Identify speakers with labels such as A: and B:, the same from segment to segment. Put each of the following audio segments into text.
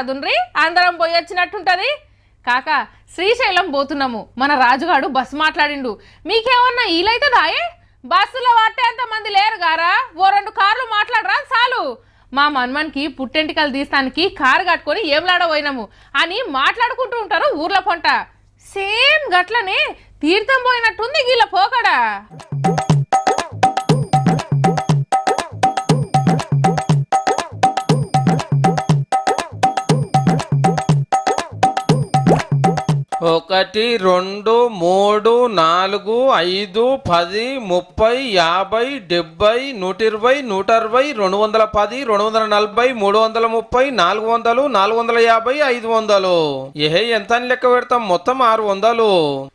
A: రాదుండ్రి అందరం పోయి వచ్చినట్టుంటది? కాక శ్రీశైలం పోతున్నాము. మన రాజుగాడు బస్సు మాట్లాడిండు. మీకేమన్నా ఈలైతుందాయే బస్సులో పట్టేంత మంది లేరు గారా? ఓ రెండు కార్లు మాట్లాడరా చాలు. మా మన్మన్కి పుట్టెంటికలు తీస్తానికి కారు కట్టుకొని ఏంలాడ అని మాట్లాడుకుంటూ ఉంటారు ఊర్ల పొంట. సేమ్ గట్లనే తీర్థం పోయినట్టుంది గీళ్ళ పోకడా?
B: ఒకటి రెండు మూడు నాలుగు ఐదు పది ముప్పై యాభై డెబ్బై నూట ఇరవై నూట అరవై రెండు వందల పది రెండు వందల నలభై మూడు వందల ముప్పై నాలుగు వందలు నాలుగు వందల యాభై ఐదు వందలు ఏ ఎంత అని లెక్క పెడతాం? మొత్తం ఆరు వందలు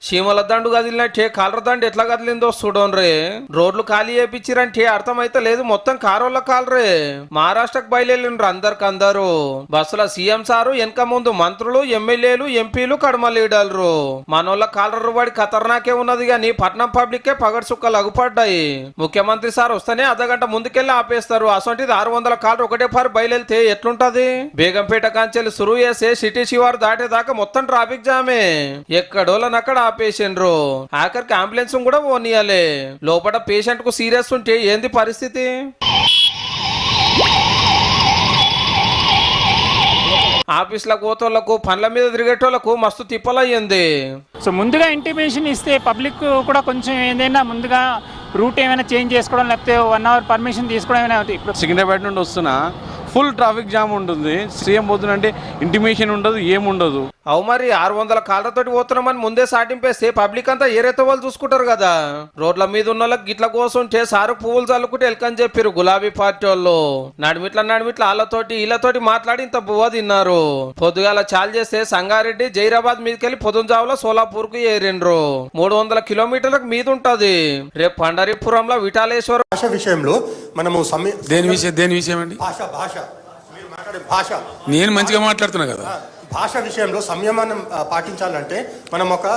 B: చీమల దండు కదిలినట్టే కాలర దండు ఎట్లా కదిలిందో చూడండి రోడ్లు ఖాళీ చేపించిరంటే అర్థమైతే లేదు మొత్తం కారోళ్ళ కాలరే. మహారాష్ట్రకు బయలుదేరిండ్రు అందరికి అందరూ బస్సుల సీఎం సారు వెనక ముందు మంత్రులు ఎమ్మెల్యేలు ఎంపీలు కడమ లీడర్లు మనోళ్ళ కాలర్ వాడి ఖతర్నాకే ఉన్నది గాని పట్నం పబ్లిక్ పగడు సుక్కలు అగుపడ్డాయి. ముఖ్యమంత్రి సార్ వస్తేనే అర్ధగంట ముందుకెళ్ళి ఆపేస్తారు. అసొంటిది ఆరు వందల కాలర్ ఒకటే పారు బయలుదేరితే ఎట్లుంటది? బేగంపేట కాంచెలు సురువు చేసే సిటీ శివారు దాటేదాకా మొత్తం ట్రాఫిక్ జామే. ఎక్కడోళ్ళనక్కడ ఆపేసిండ్రు. ఆఖరికి అంబులెన్స్ కూడా పోనీయాలే. లోపల పేషెంట్కు సీరియస్ ఉంటే ఏంది పరిస్థితి? ఆఫీస్ల కోతోళ్ళకు పనుల మీద తిరిగేటోళ్ళకు మస్తు తిప్పలయ్యింది.
C: సో ముందుగా ఇంటిమేషన్ ఇస్తే పబ్లిక్ కూడా కొంచెం ఏదైనా ముందుగా రూట్ ఏమైనా చేంజ్ చేసుకోవడం లేకపోతే వన్ అవర్ పర్మిషన్ తీసుకోవడం ఏమైనా
D: సికింద్రాబాద్ నుండి వస్తున్నా. ఫుల్ ట్రాఫిక్ జామ్ ఉంటుంది. సీఎం పోతున్నంటే ఇంటిమేషన్ ఉండదు ఏముండదు
B: అవు మరి ఆరు వందల కాళ్ళతోటి పోతున్నామని ముందే సాటింపేస్తే పబ్లిక్ అంతా ఏరైతే వాళ్ళు చూసుకుంటారు కదా. రోడ్ల మీద ఉన్న వాళ్ళకి గిట్ల కోసం సారు పువ్వులు చల్లుకుంటే ఎల్కని చెప్పారు గులాబీ పార్టీ వాళ్ళు. నడిమిట్ల నడిమిట్ల వాళ్ళతోటి వీళ్ళతోటి మాట్లాడి ఇంత బువ్వ తిన్నారు. పొద్దుగాల చాలు చేస్తే సంగారెడ్డి జైరాబాద్ మీదకెళ్ళి పొద్దుంజావులో సోలాపూర్కు ఏరిండ్రు మూడు వందల కిలోమీటర్లకు మీద ఉంటది రేపు పండరీపురంలో విఠాలేశ్వర
E: భాష విషయంలో మనము
F: దేని విషయం దేని విషయం అండి?
E: భాష భాష. మాట్లాడే భాష.
F: నేను మంచిగా మాట్లాడుతున్నా కదా.
E: భాష విషయంలో సంయమనం పాటించాలంటే మనం ఒక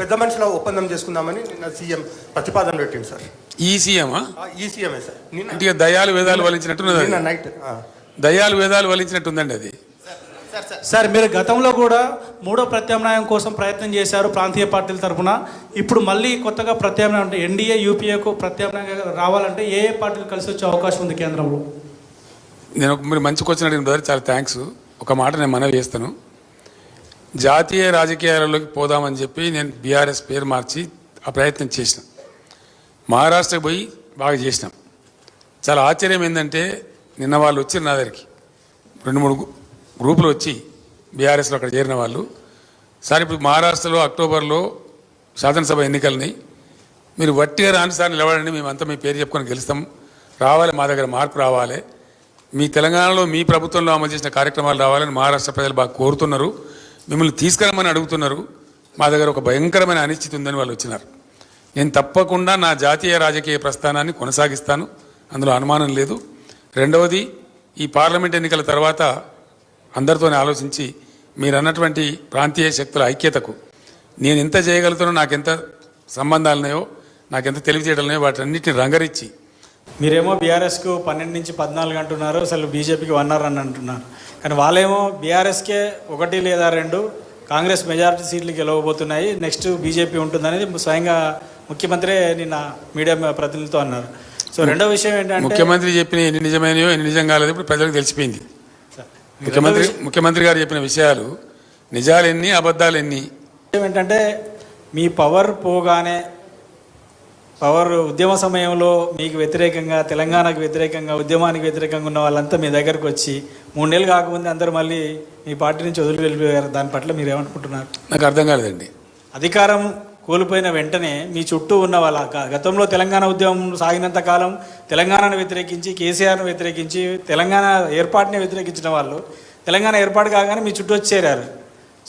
E: పెద్ద మనుషుల ఒప్పందం చేసుకుందామని నిన్న సీఎం ప్రతిపాదన పెట్టింది సార్.
F: ఈ సీఎమా?
E: ఆ, ఈ సీఎంఏ సార్. నిన్న
F: దయాలు వేదాలు వలించినట్టున్నది
E: నిన్న. నైట్.
F: దయాలు వేదాలు వలించినట్టుందండి అది.
G: సార్ మీరు గతంలో కూడా మూడో ప్రత్యామ్నాయం కోసం ప్రయత్నం చేశారు ప్రాంతీయ పార్టీల తరఫున ఇప్పుడు మళ్ళీ కొత్తగా ప్రత్యామ్నాయం అంటే ఎన్డీఏ యూపీఏకు ప్రత్యామ్నాయంగా రావాలంటే ఏ ఏ పార్టీలు కలిసి వచ్చే అవకాశం ఉంది కేంద్రంలో?
F: నేను ఒక మీరు మంచి క్వశ్చన్ అడిగిన బ్రదర్ చాలా థ్యాంక్స్ ఒక మాట నేను మనవి చేస్తాను. జాతీయ రాజకీయాలలోకి పోదామని చెప్పి నేను బీఆర్ఎస్ పేరు మార్చి ఆ ప్రయత్నం చేసిన. మహారాష్ట్రకి పోయి బాగా చేసినాం. చాలా ఆశ్చర్యం ఏంటంటే నిన్న వాళ్ళు వచ్చారు నా దగ్గరికి. రెండు మూడు గ్రూపులు వచ్చి బీఆర్ఎస్లో అక్కడ చేరిన వాళ్ళు. సార్ ఇప్పుడు మహారాష్ట్రలో అక్టోబర్లో శాసనసభ ఎన్నికలని మీరు వట్టిగా రాని సార్ నిలబడండి. మేమంతా మీ పేరు చెప్పుకొని గెలుస్తాం. రావాలి మా దగ్గర మార్పు రావాలి. మీ తెలంగాణలో మీ ప్రభుత్వంలో అమలు చేసిన కార్యక్రమాలు రావాలని మహారాష్ట్ర ప్రజలు బాగా కోరుతున్నారు. మిమ్మల్ని తీసుకురమ్మని అడుగుతున్నారు. మా దగ్గర ఒక భయంకరమైన అనిశ్చితి ఉందని వాళ్ళు వచ్చినారు. నేను తప్పకుండా నా జాతీయ రాజకీయ ప్రస్థానాన్ని కొనసాగిస్తాను. అందులో అనుమానం లేదు. రెండవది ఈ పార్లమెంట్ ఎన్నికల తర్వాత అందరితోనే ఆలోచించి మీరు అన్నటువంటి ప్రాంతీయ శక్తుల ఐక్యతకు నేను ఎంత చేయగలుగుతానో నాకెంత సంబంధాలున్నాయో నాకెంత తెలివితేటలున్నాయో వాటన్నిటిని రంగరించి
G: మీరేమో బీఆర్ఎస్కు పన్నెండు నుంచి పద్నాలుగు అంటున్నారు అసలు బీజేపీకి వన్ అవర్ అని అంటున్నారు. కానీ వాళ్ళేమో బీఆర్ఎస్కే ఒకటి లేదా రెండు కాంగ్రెస్ మెజారిటీ సీట్లు గెలవబోతున్నాయి నెక్స్ట్ బీజేపీ ఉంటుందనేది స్వయంగా ముఖ్యమంత్రి నిన్న మీడియా ప్రతినిధులతో అన్నారు. సో రెండో విషయం ఏంటంటే
F: ముఖ్యమంత్రి చెప్పిన ఎన్ని నిజమైనయో ఎన్ని నిజం కాలేదు ఇప్పుడు ప్రజలకు తెలిసిపోయింది. ముఖ్యమంత్రి ముఖ్యమంత్రి గారు చెప్పిన విషయాలు నిజాలు ఎన్ని అబద్ధాలు ఎన్ని?
G: ఏంటంటే మీ పవర్ పోగానే పవర్ ఉద్యమ సమయంలో మీకు వ్యతిరేకంగా తెలంగాణకు వ్యతిరేకంగా ఉద్యమానికి వ్యతిరేకంగా ఉన్న వాళ్ళంతా మీ దగ్గరకు వచ్చి మూడు నెలలు కాకముందే అందరూ మళ్ళీ మీ పార్టీ నుంచి వదిలి వెళ్ళిపోయారు. దాని పట్ల మీరు ఏమనుకుంటున్నారు?
F: నాకు అర్థం కాలేదండి.
G: అధికారం కోల్పోయిన వెంటనే మీ చుట్టూ ఉన్న వాళ్ళ గతంలో తెలంగాణ ఉద్యమం సాగినంత కాలం తెలంగాణను వ్యతిరేకించి కేసీఆర్ను వ్యతిరేకించి తెలంగాణ ఏర్పాటుని వ్యతిరేకించిన వాళ్ళు తెలంగాణ ఏర్పాటు కాగానే మీ చుట్టూ వచ్చి చేరారు.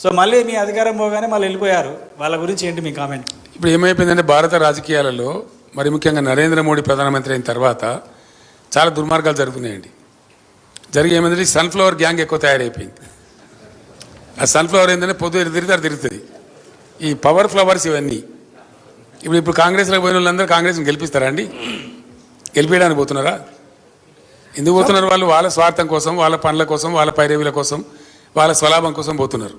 G: సో మళ్ళీ మీ అధికారం పోగానే మళ్ళీ వెళ్ళిపోయారు. వాళ్ళ గురించి ఏంటి మీ కామెంట్?
F: ఇప్పుడు ఏమైపోయిందంటే భారత రాజకీయాలలో మరి ముఖ్యంగా నరేంద్ర మోడీ ప్రధానమంత్రి అయిన తర్వాత చాలా దుర్మార్గాలు జరుగుతున్నాయండి. జరిగి ఏమైందంటే సన్ఫ్లవర్ గ్యాంగ్ ఎక్కువ తయారైపోయింది. ఆ సన్ఫ్లవర్ ఏంటంటే పొద్దు తిరుగుతారు తిరుగుతుంది ఈ పవర్ ఫ్లవర్స్ ఇవన్నీ. ఇప్పుడు ఇప్పుడు కాంగ్రెస్లో పోయిన వాళ్ళందరూ కాంగ్రెస్ని గెలిపిస్తారా అండి? గెలిపేయడానికి పోతున్నారా? ఎందుకు పోతున్నారు వాళ్ళు? వాళ్ళ స్వార్థం కోసం వాళ్ళ పనుల కోసం వాళ్ళ పైరవీల కోసం వాళ్ళ స్వలాభం కోసం పోతున్నారు.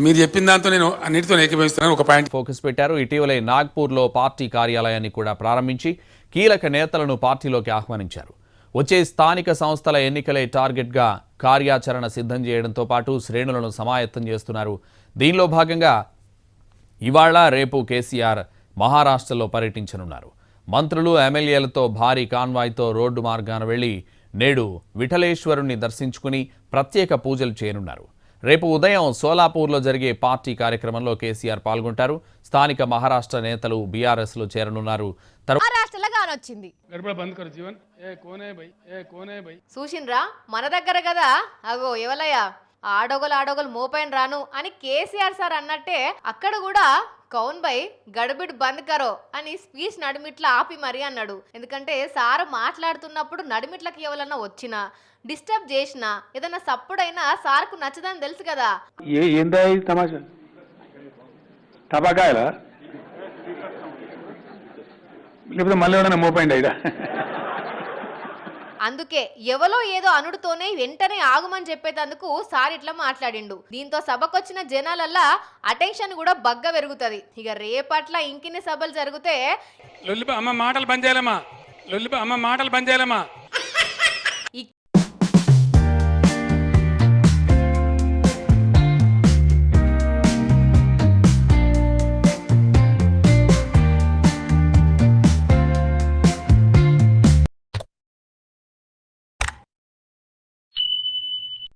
F: మీరు చెప్పిన దాంతో నేను అన్నిటితో ఏకీభవిస్తున్నాను. ఒక పాయింట్
H: ఫోకస్ పెట్టారు. ఇటీవలే నాగ్పూర్లో పార్టీ కార్యాలయాన్ని కూడా ప్రారంభించి కీలక నేతలను పార్టీలోకి ఆహ్వానించారు. వచ్చే స్థానిక సంస్థల ఎన్నికలే టార్గెట్గా కార్యాచరణ సిద్ధం చేయడంతో పాటు శ్రేణులను సమాయత్తం చేస్తున్నారు. దీనిలో భాగంగా ఇవాళ రేపు కేసీఆర్ మహారాష్ట్రలో పర్యటించనున్నారు. మంత్రులు ఎమ్మెల్యేలతో భారీ కాన్వాయ్తో రోడ్డు మార్గాన వెళ్ళి నేడు విఠలేశ్వరుణ్ణి దర్శించుకుని ప్రత్యేక పూజలు చేయనున్నారు. రేపు ఉదయం సోలాపూర్లో జరిగే పార్టీ కార్యక్రమంలో కేసీఆర్ పాల్గొంటారు. స్థానిక మహారాష్ట్ర నేతలు బీఆర్ఎస్లో చేరనున్నారు.
I: చూసిండ్రా మన దగ్గర కదా. అగో ఎవలయ్య? ఆడోగలు ఆడోగలు మోపైన రాను అని కేసీఆర్ సార్ అన్నట్టే అక్కడ కూడా కౌన్ బై గడబిడ్ బంద్ కరో అని స్పీచ్ నడిమిట్ల ఆపి మరీ అన్నాడు. ఎందుకంటే సార్ మాట్లాడుతున్నప్పుడు నడిమిట్లకి ఎవరన్నా వచ్చినా డిస్టర్బ్ చేసినా ఏదైనా సప్పుడైనా సార్కు నచ్చదని తెలుసు కదా.
J: ఏ ఏందా తమాషా? లేకపోతే మళ్ళీ ఏమైనా మోపండి అయిదా
I: అందుకే ఎవలో ఏదో అనుడుతోనే వెంటనే ఆగుమని చెప్పేటందుకు సార్ ఇట్లా మాట్లాడిండు. దీంతో సభకొచ్చిన జనాలల్లా అటెన్షన్ కూడా బగ్గ పెరుగుతుంది. ఇక రేపట్ల ఇంకిన్ని సభలు జరిగితే
F: లొల్లిప అమ్మ మాటలు బంద్ చేయాలమ్మా. లొల్లిప అమ్మ మాటలు బంద్ చేయాలమ్మా.